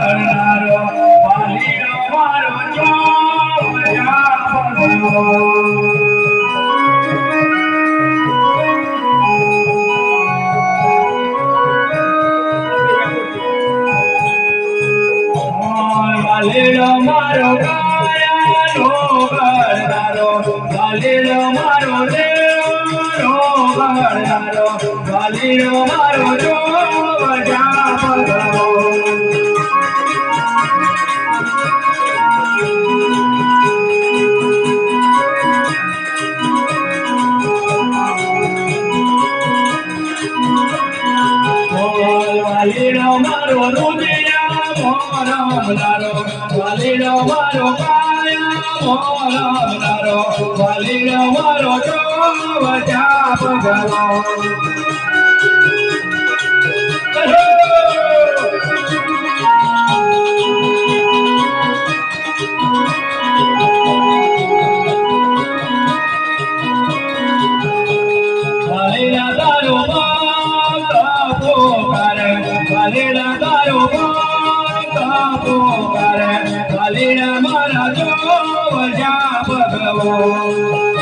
ભરનારો વાલીનો મારો ચોર્યા ભગવાન વાલીનો મારો વાલીનો મારો ભરનારો વાલીનો મારો વાલીનો મારો રુદિયા લારો વાલીનો મારો કાયા મારો ચોવજા ભગવાન વાલીના તારો બાપ પોકારે વાલીના મારા જો વજા ભગવાન